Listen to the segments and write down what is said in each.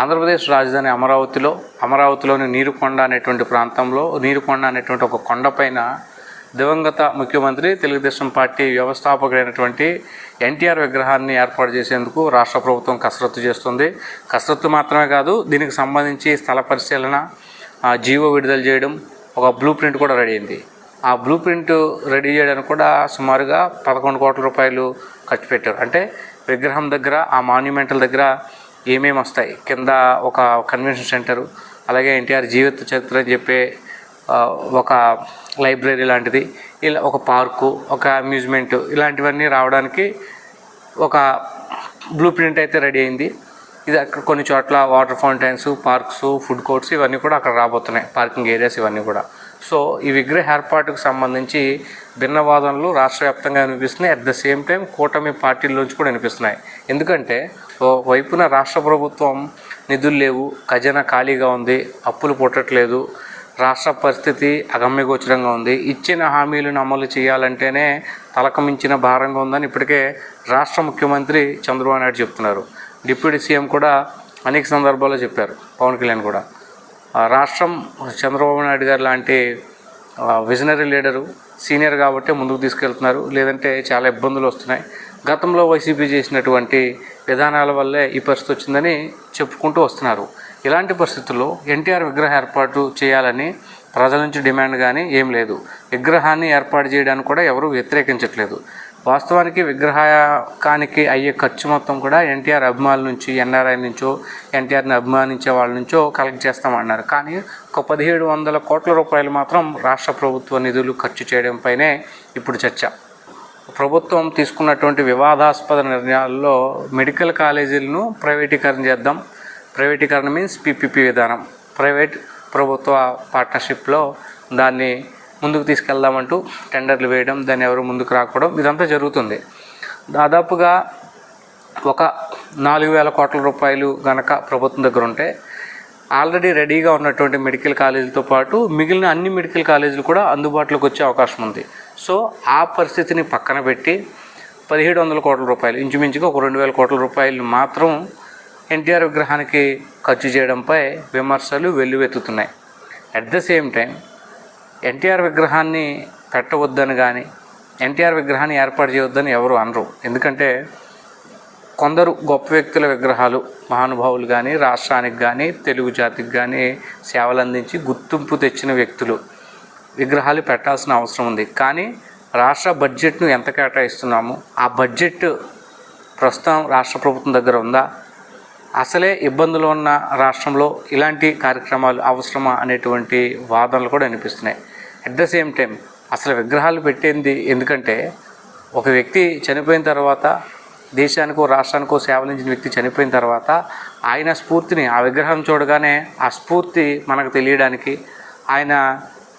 ఆంధ్రప్రదేశ్ రాజధాని అమరావతిలో అమరావతిలోని నీరుకొండ అనేటువంటి ప్రాంతంలో నీరుకొండ అనేటువంటి ఒక కొండపైన దివంగత ముఖ్యమంత్రి తెలుగుదేశం పార్టీ వ్యవస్థాపకుడైనటువంటి ఎన్టీఆర్ విగ్రహాన్ని ఏర్పాటు చేసేందుకు రాష్ట్ర ప్రభుత్వం కసరత్తు చేస్తుంది. కసరత్తు మాత్రమే కాదు దీనికి సంబంధించి స్థల పరిశీలన జీవో విడుదల చేయడం ఒక బ్లూ ప్రింట్ కూడా రెడీ అయింది. ఆ బ్లూ ప్రింట్ రెడీ చేయడానికి కూడా సుమారుగా పదకొండు కోట్ల రూపాయలు ఖర్చు పెట్టారు. అంటే విగ్రహం దగ్గర ఆ మాన్యుమెంటల్ దగ్గర ఏమేమి వస్తాయి? కింద ఒక కన్వెన్షన్ సెంటరు అలాగే ఎన్టీఆర్ జీవిత చరిత్ర అని చెప్పే ఒక లైబ్రరీ లాంటిది ఇలా ఒక పార్కు ఒక అమ్యూజ్మెంట్ ఇలాంటివన్నీ రావడానికి ఒక బ్లూ ప్రింట్ అయితే రెడీ అయింది. ఇది అక్కడ కొన్ని చోట్ల water fountains parks food courts ఇవన్నీ కూడా అక్కడ రాబోతున్నాయి. పార్కింగ్ ఏరియాస్ ఇవన్నీ కూడా. సో ఈ విగ్రహ ఏర్పాటుకు సంబంధించి భిన్నవాదనలు రాష్ట్ర వ్యాప్తంగా వినిపిస్తున్నాయి. అట్ ద సేమ్ టైం కూటమి పార్టీల్లోంచి కూడా వినిపిస్తున్నాయి. ఎందుకంటే ఓ వైపున రాష్ట్ర ప్రభుత్వం నిధులు లేవు ఖజానా ఖాళీగా ఉంది అప్పులు పుట్టట్లేదు రాష్ట్ర పరిస్థితి అగమ్యగోచరంగా ఉంది. ఇచ్చిన హామీలను అమలు చేయాలంటేనే తలకమించిన భారంగా ఉందని ఇప్పటికే రాష్ట్ర ముఖ్యమంత్రి చంద్రబాబు నాయుడు చెప్తున్నారు. డిప్యూటీ సీఎం కూడా అనేక సందర్భాల్లో చెప్పారు. పవన్ కళ్యాణ్ కూడా. రాష్ట్రం చంద్రబాబు నాయుడు గారు లాంటి విజనరీ లీడరు సీనియర్ కాబట్టి ముందుకు తీసుకెళ్తున్నారు. లేదంటే చాలా ఇబ్బందులు వస్తున్నాయి. గతంలో వైసీపీ చేసినటువంటి విధానాల వల్లే ఈ పరిస్థితి వచ్చిందని చెప్పుకుంటూ వస్తున్నారు. ఇలాంటి పరిస్థితుల్లో ఎన్టీఆర్ విగ్రహ ఏర్పాటు చేయాలని ప్రజల నుంచి డిమాండ్ కానీ ఏం లేదు. విగ్రహాన్ని ఏర్పాటు చేయడానికి కూడా ఎవరూ వ్యతిరేకించట్లేదు. వాస్తవానికి విగ్రహానికి అయ్యే ఖర్చు మొత్తం కూడా ఎన్టీఆర్ అభిమానుల నుంచి ఎన్ఆర్ఐ నుంచో ఎన్టీఆర్ని అభిమానించే వాళ్ళ నుంచో కలెక్ట్ చేస్తామన్నారు. కానీ ఒక పదిహేడు వందల కోట్ల రూపాయలు మాత్రం రాష్ట్ర ప్రభుత్వ నిధులు ఖర్చు చేయడంపైనే ఇప్పుడు చర్చ. ప్రభుత్వం తీసుకున్నటువంటి వివాదాస్పద నిర్ణయాల్లో మెడికల్ కాలేజీలను ప్రైవేటీకరణ చేద్దాం. ప్రైవేటీకరణ మీన్స్ పీపీపీ విధానం. ప్రైవేట్ ప్రభుత్వ పార్ట్నర్షిప్లో దాన్ని ముందుకు తీసుకెళ్దామంటూ టెండర్లు వేయడం దాన్ని ఎవరు ముందుకు రాకపోవడం ఇదంతా జరుగుతుంది. దాదాపుగా ఒక నాలుగు వేల కోట్ల రూపాయలు గనక ప్రభుత్వం దగ్గర ఉంటే ఆల్రెడీ రెడీగా ఉన్నటువంటి మెడికల్ కాలేజీలతో పాటు మిగిలిన అన్ని మెడికల్ కాలేజీలు కూడా అందుబాటులోకి వచ్చే అవకాశం ఉంది. సో ఆ పరిస్థితిని పక్కన పెట్టి పదిహేడు వందల కోట్ల రూపాయలు ఇంచుమించుగా ఒక రెండు వేల కోట్ల రూపాయలు మాత్రం ఎన్టీఆర్ విగ్రహానికి ఖర్చు చేయడంపై విమర్శలు వెల్లువెత్తుతున్నాయి. At the same time NTR విగ్రహాన్ని పెట్టవద్దని కానీ ఎన్టీఆర్ విగ్రహాన్ని ఏర్పాటు చేయవద్దని ఎవరు అనరు. ఎందుకంటే కొందరు గొప్ప వ్యక్తుల విగ్రహాలు మహానుభావులు కానీ రాష్ట్రానికి కానీ తెలుగు జాతికి కానీ సేవలు అందించి గుర్తింపు తెచ్చిన వ్యక్తులు విగ్రహాలు పెట్టాల్సిన అవసరం ఉంది. కానీ రాష్ట్ర బడ్జెట్ను ఎంత కేటాయిస్తున్నాము? ఆ బడ్జెట్ ప్రస్తుతం రాష్ట్ర ప్రభుత్వం దగ్గర ఉందా? అసలే ఇబ్బందులు ఉన్న రాష్ట్రంలో ఇలాంటి కార్యక్రమాలు అవసరమా అనేటువంటి వాదనలు కూడా అనిపిస్తున్నాయి అట్ ద సేమ్ టైం అసలు విగ్రహాలు పెట్టింది ఎందుకంటే ఒక వ్యక్తి చనిపోయిన తర్వాత దేశానికో రాష్ట్రానికో సేవలించిన వ్యక్తి చనిపోయిన తర్వాత ఆయన స్ఫూర్తిని ఆ విగ్రహం చూడగానే ఆ స్ఫూర్తి మనకు తెలియడానికి ఆయన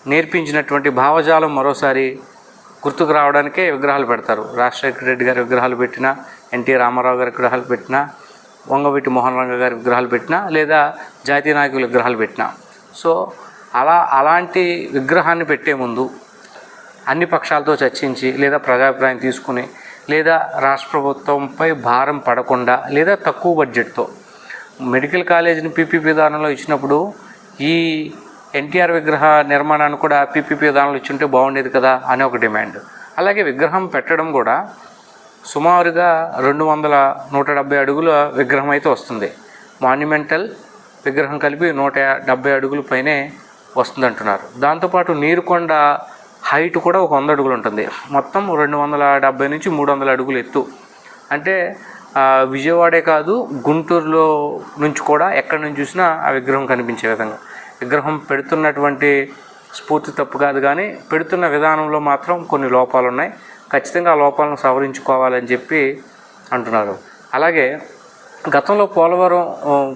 నేర్పించినటువంటి భావజాలం మరోసారి గుర్తుకు రావడానికే విగ్రహాలు పెడతారు. రాజశేఖర రెడ్డి గారి విగ్రహాలు పెట్టినా ఎన్టీ రామారావు గారి విగ్రహాలు పెట్టినా వంగవీటి మోహన్ రంగ గారి విగ్రహాలు పెట్టినా లేదా జాతీయ నాయకుల విగ్రహాలు పెట్టినా. సో అలా అలాంటి విగ్రహాన్ని పెట్టే ముందు అన్ని పక్షాలతో చర్చించి లేదా ప్రజాభిప్రాయం తీసుకుని లేదా రాష్ట్ర ప్రభుత్వంపై భారం పడకుండా లేదా తక్కువ బడ్జెట్తో. మెడికల్ కాలేజీని పీపీపీ విధానంలో ఇచ్చినప్పుడు ఈ ఎన్టీఆర్ విగ్రహ నిర్మాణాన్ని కూడా పీపీపీ విధానంలో ఇచ్చుంటే బాగుండేది కదా అనే ఒక డిమాండ్. అలాగే విగ్రహం పెట్టడం కూడా సుమారుగా రెండు వందల నూట డెబ్బై అడుగుల విగ్రహం అయితే వస్తుంది. మాన్యుమెంటల్ విగ్రహం కలిపి నూట డెబ్బై అడుగుల పైనే వస్తుంది అంటున్నారు దాంతోపాటు నీరుకొండ హైట్ కూడా ఒక వంద అడుగులు ఉంటుంది. మొత్తం రెండు వందల డెబ్బై నుంచి మూడు వందల అడుగులు ఎత్తు. అంటే విజయవాడే కాదు గుంటూరులో నుంచి కూడా ఎక్కడి నుంచి చూసినా ఆ విగ్రహం కనిపించే విధంగా. విగ్రహం పెడుతున్నటువంటి స్ఫూర్తి తప్పు కాదు కానీ పెడుతున్న విధానంలో మాత్రం కొన్ని లోపాలు ఉన్నాయి ఖచ్చితంగా ఆ లోపాలను సవరించుకోవాలని చెప్పి అంటున్నారు. అలాగే గతంలో పోలవరం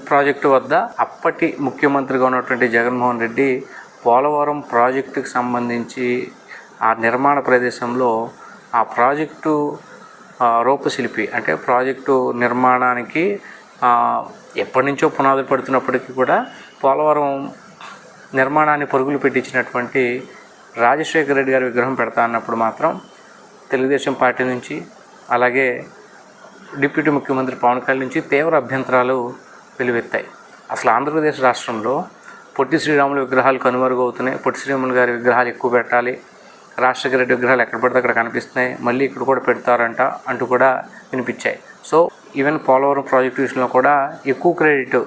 ప్రాజెక్టు వద్ద అప్పటి ముఖ్యమంత్రిగా ఉన్నటువంటి జగన్మోహన్ రెడ్డి పోలవరం ప్రాజెక్టుకి సంబంధించి ఆ నిర్మాణ ప్రదేశంలో ఆ ప్రాజెక్టు రూపశిల్పి అంటే ప్రాజెక్టు నిర్మాణానికి ఎప్పటి నుంచో పునాదులు పడుతున్నప్పటికీ కూడా పోలవరం నిర్మాణాన్ని పరుగులు పెట్టించినటువంటి రాజశేఖర రెడ్డి గారి విగ్రహం పెడతా అన్నప్పుడు మాత్రం తెలుగుదేశం పార్టీ నుంచి అలాగే డిప్యూటీ ముఖ్యమంత్రి పవన్ కళ్యాణ్ నుంచి తీవ్ర అభ్యంతరాలు వెలువెత్తాయి. అసలు ఆంధ్రప్రదేశ్ రాష్ట్రంలో పొట్టి శ్రీరాములు విగ్రహాలు కనుమరుగవుతున్నాయి. పొట్టి శ్రీరాములు గారి విగ్రహాలు ఎక్కువ పెట్టాలి. రాజశేఖర రెడ్డి విగ్రహాలు ఎక్కడ పడితే అక్కడ కనిపిస్తున్నాయి. మళ్ళీ ఇక్కడ కూడా పెడతారంట అంటూ కూడా వినిపించాయి. సో ఈవెన్ పోలవరం ప్రాజెక్టు విషయంలో కూడా ఎక్కువ క్రెడిట్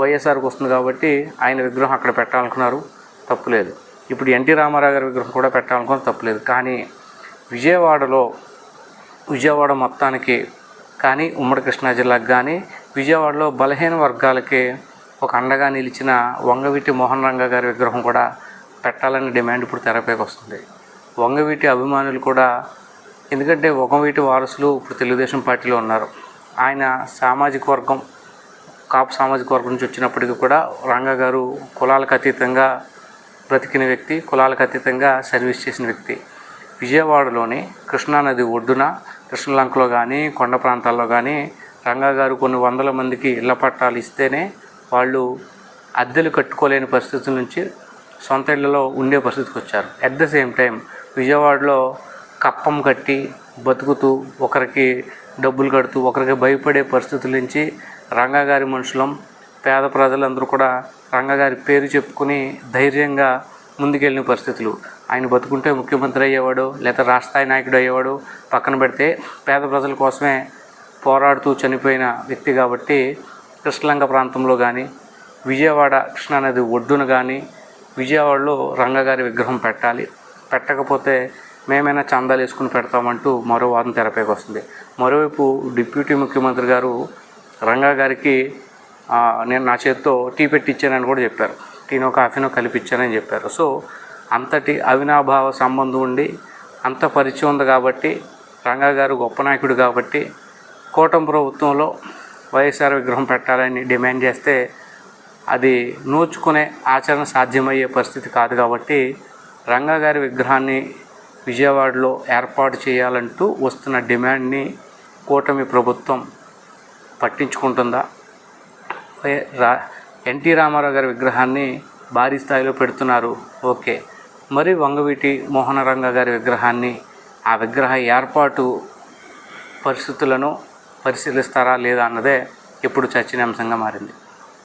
వైఎస్ఆర్కి వస్తుంది కాబట్టి ఆయన విగ్రహం అక్కడ పెట్టాలనుకున్నారు. తప్పులేదు ఇప్పుడు ఎన్టీ రామారావు గారి విగ్రహం కూడా పెట్టాలనుకున్నారు. తప్పులేదు కానీ విజయవాడలో విజయవాడ మొత్తానికి కానీ ఉమ్మడి కృష్ణా జిల్లాకు కానీ విజయవాడలో బలహీన వర్గాలకి ఒక అండగా నిలిచిన వంగవీటి మోహన్ రంగ గారి విగ్రహం కూడా పెట్టాలని డిమాండ్ ఇప్పుడు తెరపైకి వస్తుంది. వంగవీటి అభిమానులు కూడా ఎందుకంటే వంగవీటి వారసులు ఇప్పుడు తెలుగుదేశం పార్టీలో ఉన్నారు. ఆయన సామాజిక వర్గం కాపు సామాజిక వర్గం నుంచి వచ్చినప్పటికీ కూడా రంగ గారు కులాలకు అతీతంగా బ్రతికిన వ్యక్తి కులాలకు అతీతంగా సర్వీస్ చేసిన వ్యక్తి. విజయవాడలోని కృష్ణానది ఒడ్డున కృష్ణలంకలో కానీ కొండ ప్రాంతాల్లో కానీ రంగా గారు కొన్ని వందల మందికి ఇళ్ళ పట్టాలు ఇస్తేనే వాళ్ళు అద్దెలు కట్టుకోలేని పరిస్థితుల నుంచి సొంత ఇళ్ళలో ఉండే పరిస్థితికి వచ్చారు. అట్ ద సేమ్ టైం విజయవాడలో కప్పం కట్టి బతుకుతూ ఒకరికి డబ్బులు కడుతూ ఒకరికి భయపడే పరిస్థితుల నుంచి రంగాగారి మనుషులం పేద ప్రజలందరూ కూడా రంగగారి పేరు చెప్పుకుని ధైర్యంగా ముందుకెళ్ళిన పరిస్థితులు. ఆయన బతుకుంటే ముఖ్యమంత్రి అయ్యేవాడు లేదా రాష్ట్రాయి నాయకుడు అయ్యేవాడు పక్కన పెడితే పేద ప్రజల కోసమే పోరాడుతూ చనిపోయిన వ్యక్తి కాబట్టి కృష్ణలంక ప్రాంతంలో కానీ విజయవాడ కృష్ణానది ఒడ్డున కానీ విజయవాడలో రంగగారి విగ్రహం పెట్టాలి. పెట్టకపోతే మేమైనా చందాలు వేసుకుని పెడతామంటూ మరో వాదం తెరపైకి వస్తుంది. మరోవైపు డిప్యూటీ ముఖ్యమంత్రి గారు రంగా గారికి నేను నా చేతితో టీ పెట్టించానని కూడా చెప్పారు. టీనో కాఫీనో కలిపి చెప్పారు. సో అంతటి అవినాభావ సంబంధం ఉండి అంత పరిచయం ఉంది కాబట్టి రంగా గారు గొప్ప నాయకుడు కాబట్టి కూటమి ప్రభుత్వంలో వైఎస్ఆర్ విగ్రహం పెట్టాలని డిమాండ్ చేస్తే అది నోచుకునే ఆచరణ సాధ్యమయ్యే పరిస్థితి కాదు కాబట్టి రంగా గారి విగ్రహాన్ని విజయవాడలో ఏర్పాటు చేయాలంటూ వస్తున్న డిమాండ్ని కూటమి ప్రభుత్వం పట్టించుకుంటుందా? రా ఎన్టీ రామారావు గారి విగ్రహాన్ని భారీ స్థాయిలో పెడుతున్నారు. ఓకే. మరి వంగవీటి మోహనరంగ గారి విగ్రహాన్ని ఆ విగ్రహ ఏర్పాటు పరిస్థితులను పరిశీలిస్తారా లేదా అన్నదే ఇప్పుడు చర్చనీయాంశంగా మారింది.